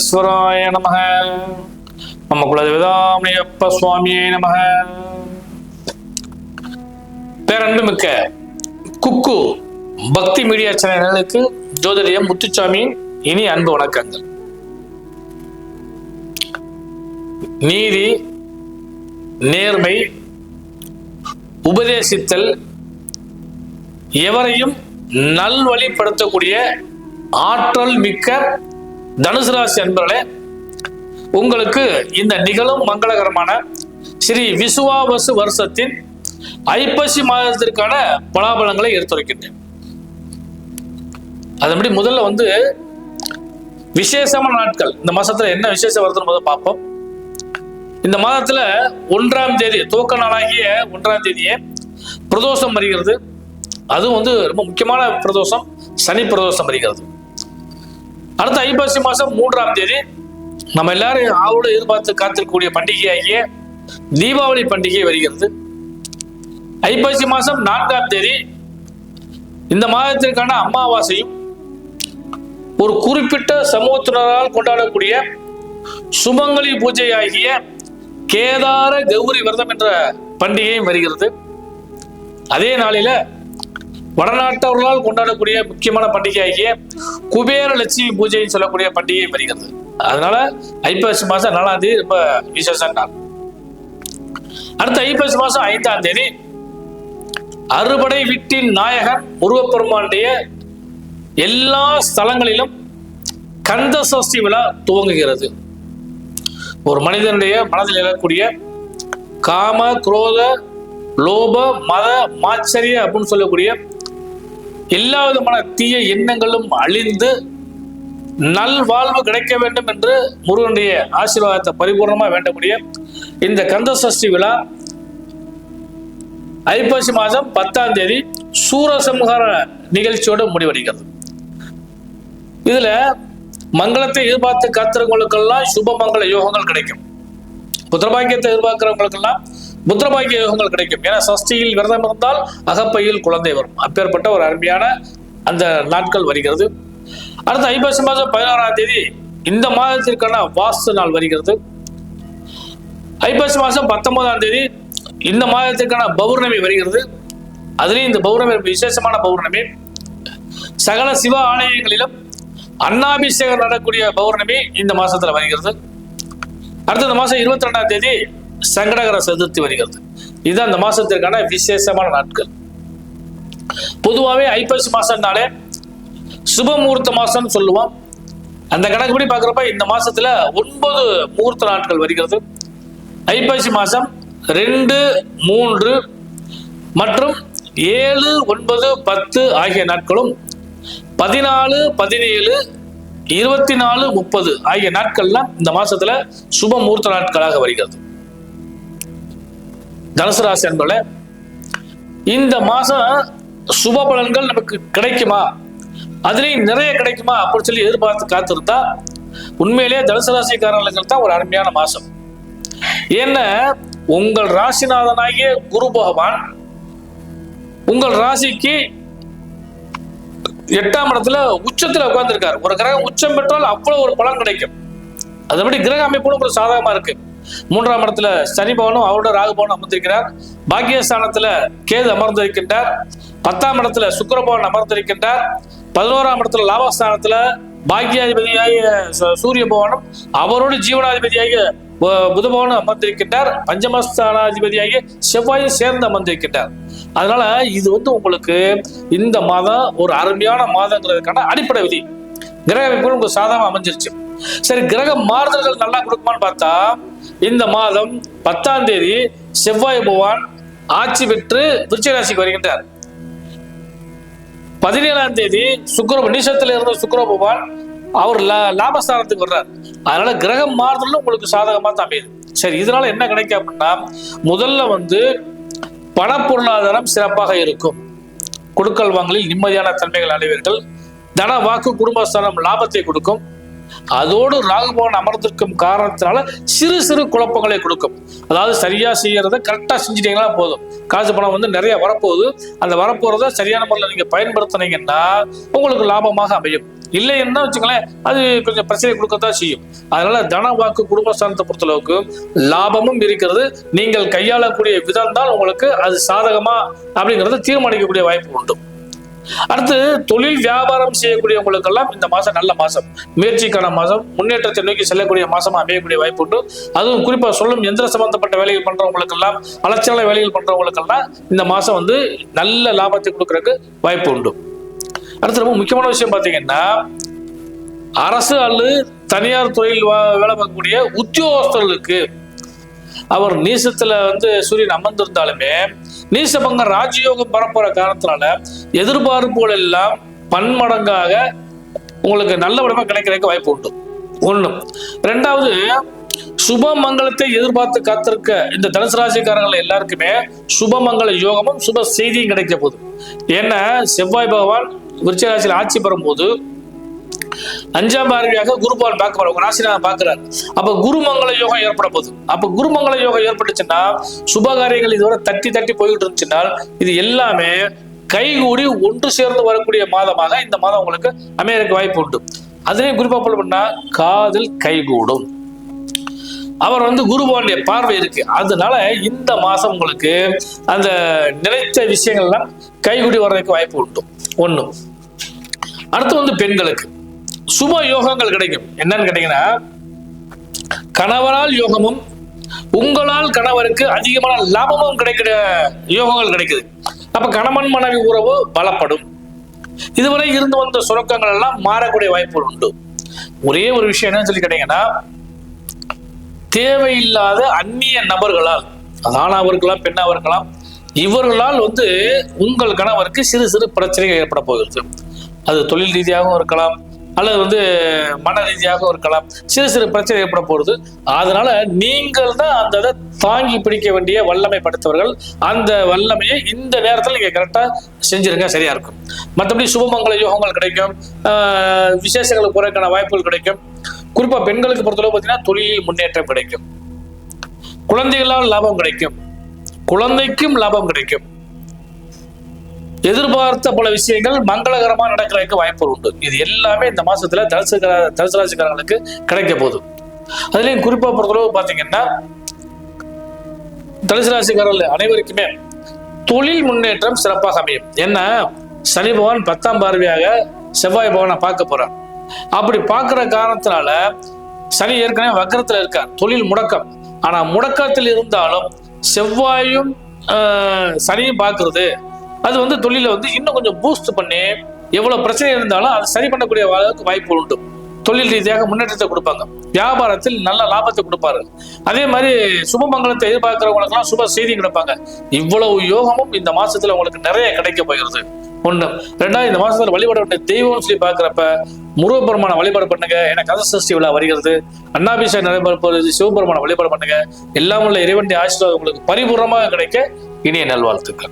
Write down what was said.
மகாபலேஸ்வராய நமக. நம்ம குலதேவதாமணியப்ப சுவாமியே நமக. பேரன்பு மிக்க குக்கு பக்தி மீடியா சேனல்களுக்கு ஜோதிடயம் முத்துச்சாமி இனி அன்பு வணக்கங்கள். நீதி நேர்மை உபதேசித்தல் எவரையும் நல்வழிப்படுத்தக்கூடிய ஆற்றல் மிக்க தனுசு ராசி அன்பர்களே உங்களுக்கு இந்த நிகழும் மங்களகரமான ஸ்ரீ விசுவாவசு வருஷத்தின் ஐப்பசி மாதத்திற்கான பலாபலங்களை எடுத்துரைக்கின்றேன். அதன்படி முதல்ல வந்து விசேஷமான நாட்கள். இந்த மாசத்துல என்ன விசேஷம் வருதுன்னு பார்ப்போம். இந்த மாதத்துல ஒன்றாம் தேதி துவக்க நாளாகிய ஒன்றாம் தேதியே பிரதோஷம் வருகிறது. அதுவும் வந்து ரொம்ப முக்கியமான பிரதோஷம் சனி பிரதோஷம் வருகிறது. அடுத்த ஐப்பசி மாசம் மூன்றாம் தேதி நம்ம எல்லாரும் ஆவோட எதிர்பார்த்து காத்திருக்கக்கூடிய பண்டிகையாகிய தீபாவளி பண்டிகை வருகிறது. ஐப்பசி மாசம் நான்காம் தேதி இந்த மாதத்திற்கான அமாவாசையும் ஒரு குறிப்பிட்ட சமூகத்தினரால் கொண்டாடக்கூடிய சுமங்கலி பூஜை ஆகிய கேதார கௌரி விரதம் என்ற பண்டிகையும் வருகிறது. அதே நாளில வடநாட்டவர்களால் கொண்டாடக்கூடிய முக்கியமான பண்டிகையாகிய குபேர லட்சுமி பூஜைன்னு சொல்லக்கூடிய பண்டிகை வருகிறது. அதனால ஐப்பசி மாசம் நாலாம் தேதி ரொம்ப விசேஷம் நாள் அடுத்த ஐப்பசி மாசம் ஐந்தாம் தேதி அறுபடை வீட்டின் நாயகன் முருகப்பெருமானுடைய எல்லா ஸ்தலங்களிலும் கந்த சஷ்டி விழா துவங்குகிறது. ஒரு மனிதனுடைய மனதில் எழக்கூடிய காம குரோத லோப மத மாச்சரிய அப்படின்னு சொல்லக்கூடிய எல்லா விதமான தீய எண்ணங்களும் அழிந்து நல்வாழ்வு கிடைக்க வேண்டும் என்று முருகனுடைய ஆசீர்வாதத்தை பரிபூர்ணமா வேண்டக்கூடிய இந்த கந்த சஷ்டி விழா ஐப்பசி மாதம் பத்தாம் தேதி சூரசம்ஹார நிகழ்ச்சியோடு முடிவடைகிறது. இதுல மங்களத்தை எதிர்பார்த்து காத்திரவங்களுக்கெல்லாம் சுப மங்கள யோகங்கள் கிடைக்கும். புத்திரபாக்கியத்தை எதிர்பார்க்கிறவங்களுக்கெல்லாம் புத்திரபாக்கிய யோகங்கள் கிடைக்கும். ஏன்னா சஷ்டியில் விரதம் இருந்தால் அகப்பையில் குழந்தை வரும். அப்பேற்பட்ட ஒரு அருமையான அந்த நாட்கள் வருகிறது. அடுத்த ஐப்பசி மாதம் பதினாறாம் தேதி இந்த மாதத்திற்கான வாஸ்து நாள் வருகிறது. ஐப்பசி மாதம் பத்தொன்பதாம் தேதி இந்த மாதத்திற்கான பௌர்ணமி வருகிறது. அதுலேயும் இந்த பௌர்ணமி விசேஷமான பௌர்ணமி. சகல சிவ ஆலயங்களிலும் அன்னாபிஷேகம் நடக்கூடிய பௌர்ணமி இந்த மாசத்துல வருகிறது. அடுத்த மாதம் மாசம் இருபத்தி ரெண்டாம் தேதி சங்கடகர சதுர்த்தி வருகிறது. இது அந்த மாசத்திற்கான விசேஷமான நாட்கள். பொதுவாகவே ஐப்பசி மாசம்னாலே சுப முகூர்த்த மாசம்னு சொல்லுவோம். அந்த கணக்குப்படி பார்க்குறப்ப இந்த மாசத்துல ஒன்பது முகூர்த்த நாட்கள் வருகிறது. ஐப்பசி மாசம் ரெண்டு மூன்று மற்றும் ஏழு ஒன்பது பத்து ஆகிய நாட்களும் பதினாலு பதினேழு இருபத்தி நாலு முப்பது ஆகிய நாட்கள்லாம் இந்த மாசத்துல சுப முகூர்த்த நாட்களாக வருகிறது. தனுசு ராசி அன்பர்களே இந்த மாசம் சுப பலன்கள் நமக்கு கிடைக்குமா? அதுலேயும் நிறைய கிடைக்குமா அப்படின்னு சொல்லி எதிர்பார்த்து காத்திருந்தா உண்மையிலேயே தனுசு ராசிக்காரர்களுக்கு தான் ஒரு அருமையான மாசம். ஏன்னா உங்கள் ராசிநாதனாகிய குரு பகவான் உங்கள் ராசிக்கு எட்டாம் இடத்துல உச்சத்துல உட்கார்ந்துருக்காரு. ஒரு கிரகம் உச்சம் பெற்றால் அவ்வளவு ஒரு பலன் கிடைக்கும். அதுபடி கிரக அமைப்புகளும் ஒரு சாதகமா இருக்கு. மூன்றாம் இடத்துல சனிபவனும் அவரோட ராகுபவனும் அமர்ந்திருக்கிறார். பாக்கியஸ்தானத்துல கேது அமர்ந்திருக்கின்றார். பத்தாம் இடத்துல சுக்கரபவன் அமர்ந்திருக்கின்றார். பதினோராம் இடத்துல லாபஸ்தானத்துல பாக்கியாதிபதியாகிய சு- சூரிய பவனும் அவரோடு ஜீவனாதிபதியாகிய பு- அமர்ந்திருக்கின்றார். பஞ்சமஸ்தானாதிபதியாகிய செவ்வாயும் சேர்ந்து அமர்ந்திருக்கின்றார். அதனால இது வந்து உங்களுக்கு இந்த மாதம் ஒரு அருமையான மாதங்கிறதுக்கான அடிப்படை விதி. கிரக அமைப்புகள் உங்களுக்கு சாதகமாக அமைஞ்சிருச்சு. சரி கிரக மாறுதல்கள் நல்லா கொடுக்குமான்னு பார்த்தா இந்த மாதம் பத்தாம் தேதி செவ்வாய் பகவான் ஆட்சி பெற்று விருச்சிக ராசிக்கு வருகின்றார். பதினேழாம் தேதி சுக்கர நீசத்தில் இருந்த சுக்கர பகவான் அவர் லாபஸ்தானத்துக்கு வர்றார். அதனால கிரகம் மாறுதலும் உங்களுக்கு சாதகமா தான் அமையுது. சரி இதனால என்ன கிடைக்கும் அப்படின்னா முதல்ல வந்து பண பொருளாதாரம் சிறப்பாக இருக்கும். கொடுக்கல் வாங்கலில் நிம்மதியான தன்மைகள் அடைவீர்கள். தன வாக்கு குடும்பஸ்தானம் லாபத்தை கொடுக்கும். அதோடு ராகுபவன் அமர்ந்திருக்கும் காரணத்தினால சிறு சிறு குழப்பங்களை கொடுக்கும். அதாவது சரியா செய்யறத கரெக்டா செஞ்சிட்டீங்களா போதும். காசு பணம் வந்து நிறைய வரப்போகுது. அந்த வரப்போறத சரியான முறையில் நீங்க பயன்படுத்தினீங்கன்னா உங்களுக்கு லாபமாக அமையும். இல்லைன்னா வச்சுங்களேன் அது கொஞ்சம் பிரச்சனை கொடுக்கத்தான் செய்யும். அதனால தன வாக்கு குடும்பஸ்தானத்தை பொறுத்தளவுக்கு லாபமும் இருக்கிறது. நீங்கள் கையாளக்கூடிய விதம் தான் உங்களுக்கு அது சாதகமா அப்படிங்கறத தீர்மானிக்கக்கூடிய வாய்ப்பு உண்டு. அடுத்து தொழில் வியாபாரம் செய்யக்கூடியவங்களுக்கெல்லாம் இந்த மாசம் நல்ல மாசம். முயற்சிக்கான மாசம் முன்னேற்றத்தை நோக்கி செல்லக்கூடிய மாசம் அமையக்கூடிய வாய்ப்பு உண்டு. அதுவும் குறிப்பா சொல்லும் எந்திர சம்பந்தப்பட்ட வேலைகள் பண்றவங்களுக்கெல்லாம் அலட்சியான வேலைகள் பண்றவங்களுக்கெல்லாம் இந்த மாசம் வந்து நல்ல லாபத்தை கொடுக்கறதுக்கு வாய்ப்பு உண்டு. அடுத்து ரொம்ப முக்கியமான விஷயம் பார்த்தீங்கன்னா அரசு அல்லது தனியார் துறையில் வேலை பார்க்கக்கூடிய உத்தியோகஸ்தர்களுக்கு அவர் நீசத்துல வந்து சூரியன் அமர்ந்திருந்தாலுமே நீசபங்க ராஜயோகம் பரப்புற காரணத்தினால எதிர்பார்ப்புகள் எல்லாம் பன்மடங்காக உங்களுக்கு நல்ல விடமா கிடைக்கிறதுக்கு வாய்ப்பு உண்டு. ஒண்ணு. ரெண்டாவது சுப மங்களத்தை எதிர்பார்த்து காத்திருக்க இந்த தனுசு ராசிக்காரர்கள் எல்லாருக்குமே சுபமங்கல யோகமும் சுப செய்தியும் கிடைக்க போகுது. ஏன்னா செவ்வாய் பகவான் விருச்சராசியில் ஆட்சி பெறும்போது அஞ்சாம் பார்வையாக குருபால் பார்க்க போற உங்க ராசிநாதன் பார்க்கிறார். அப்ப குருமங்கள யோகம் ஏற்பட போகுது. அப்ப குருமங்கள யோகம் ஏற்பட்டுச்சுன்னா சுபகாரியங்கள் இதுவரை தட்டி தட்டி போய்கிட்டு இருந்துச்சுன்னா இது எல்லாமே கைகூடி ஒன்று சேர்ந்து வரக்கூடிய மாதமாக இந்த மாதம் உங்களுக்கு அமெரிக்க வாய்ப்பு உண்டு. அதுலேயும் குறிப்பா பண்ணா காதல் கைகூடும் அவர் வந்து குருபவனுடைய பார்வை இருக்கு. அதனால இந்த மாசம் உங்களுக்கு அந்த நிலைத்த விஷயங்கள்லாம் கைகூடி வர்றதுக்கு வாய்ப்பு உண்டு. ஒண்ணு. அடுத்து வந்து பெண்களுக்கு. சுப யோகங்கள் கிடைக்கும். என்னன்னு கேட்டீங்கன்னா கணவரால் யோகமும் உங்களால் கணவருக்கு அதிகமான லாபமும் கிடைக்கிற யோகங்கள் கிடைக்குது. அப்ப கணவன் மனைவி உறவு பலப்படும். இதுவரை இருந்து வந்த சுரக்கங்கள் எல்லாம் மாறக்கூடிய வாய்ப்புகள் உண்டு. ஒரே ஒரு விஷயம் என்னன்னு சொல்லி கேட்டீங்கன்னா தேவையில்லாத அந்நிய நபர்களால் அது ஆணாக இருக்கலாம் பெண்ணாக இருக்கலாம் இவர்களால் வந்து உங்கள் கணவருக்கு சிறு சிறு பிரச்சனைகள் ஏற்பட போகிறது. அது தொழில் ரீதியாகவும் இருக்கலாம் அல்லது வந்து மன ரீதியாகவும் இருக்கலாம் சிறு சிறு பிரச்சனை ஏற்பட போகிறது அதனால நீங்கள் தான் அந்த இதை தாங்கி பிடிக்க வேண்டிய வல்லமை படைத்தவர்கள் அந்த வல்லமையை இந்த நேரத்தில் நீங்கள் கரெக்டாக செஞ்சிருங்க சரியா இருக்கும். மற்றபடி சுபமங்கல யோகங்கள் கிடைக்கும். விசேஷங்களுக்கு போறதுக்கான வாய்ப்புகள் கிடைக்கும். குறிப்பாக பெண்களுக்கு பொறுத்தளவு பார்த்தீங்கன்னா தொழிலில் முன்னேற்றம் கிடைக்கும். குழந்தைகளால் லாபம் கிடைக்கும். குழந்தைக்கும் லாபம் கிடைக்கும். எதிர்பார்த்த பல விஷயங்கள் மங்களகரமா நடக்கிறதுக்கு வாய்ப்பு உண்டு. இது எல்லாமே இந்த மாசத்துல தனுசு தனுசு ராசிக்காரங்களுக்கு கிடைக்க போகுது. அதுலயும் குறிப்பா பொறுத்தளவு பாத்தீங்கன்னா தனுசு ராசிக்காரர்கள் அனைவருக்குமே தொழில் முன்னேற்றம் சிறப்பாக அமையும். ஏன்னா சனி பகவான் பத்தாம் பார்வையாக செவ்வாய் பகவானை பார்க்க போறார். அப்படி பார்க்குற காரணத்தினால சனி ஏற்கனவே வக்கரத்துல இருக்கார். தொழில் முடக்கம். ஆனா முடக்கத்தில் இருந்தாலும் செவ்வாயும் ஆஹ், சனியும் பார்க்கறது. அது வந்து தொழிலை வந்து இன்னும் கொஞ்சம் பூஸ்ட் பண்ணி எவ்வளோ பிரச்சனை இருந்தாலும் அதை சரி பண்ணக்கூடிய அளவுக்கு வாய்ப்பு உண்டு. தொழில் ரீதியாக முன்னேற்றத்தை கொடுப்பாங்க. வியாபாரத்தில் நல்ல லாபத்தை கொடுப்பாரு அதே மாதிரி சுபமங்கலத்தை எதிர்பார்க்கிறவங்களுக்கெல்லாம் சுப செய்தி கிடைப்பாங்க. இவ்வளவு யோகமும் இந்த மாசத்துல உங்களுக்கு நிறைய கிடைக்க போகிறது. ஒண்ணு. ரெண்டாவது இந்த மாசத்துல வழிபட வேண்டிய தெய்வம்னு சொல்லி பாக்குறப்ப முருகப்பெருமான வழிபாடு பண்ணுங்க. ஏன்னா கதசஷ்டி விழா வருகிறது. அண்ணாபிஷேகம் நடைபெற சிவபெருமான வழிபாடு பண்ணுங்க. எல்லாம் உள்ள இறைவனுடைய ஆசீர்வாதம் உங்களுக்கு பரிபூர்ணமாக கிடைக்க இனிய நல்வாழ்த்துக்கள்.